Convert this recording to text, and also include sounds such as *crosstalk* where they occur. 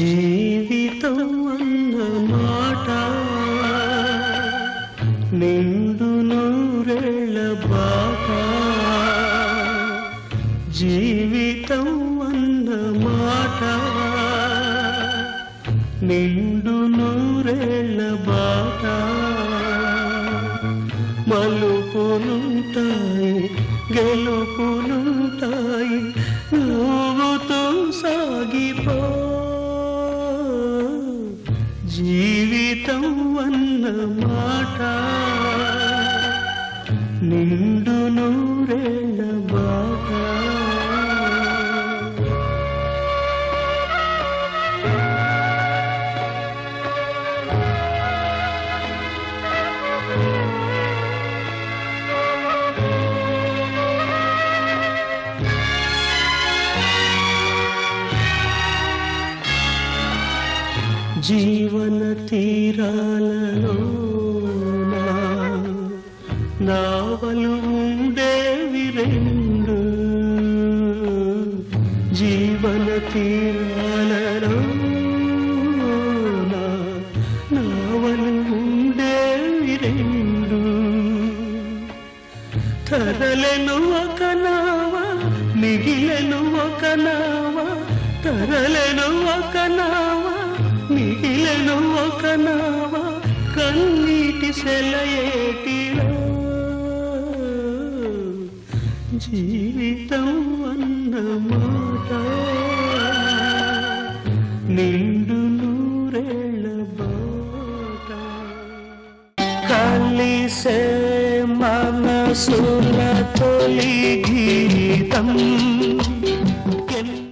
జీవితం అన్న మాట నిండు నూరేళ్ళ బాట. జీవితం అన్న మాట నిండు నూరేళ్ళ బాట. మలుపులుంటాయి గెలుపులుంటాయి అన్న *laughs* జీవన తీరాలలో నావలు ఉండేవి రెండు. జీవన తీరాలలో నావలు ఉండేవి రెండు. తరలెను ఒక నావ మిగిలెను ఒక నావ తరలెను ఒక నావా మిగిలను ఒక నావ కన్నీటి సెలయేటిలో. జీవితం అన్న మాట. నిండు నూరేళ్ళ బాట. కలిసే మనసుల తొలి గీతం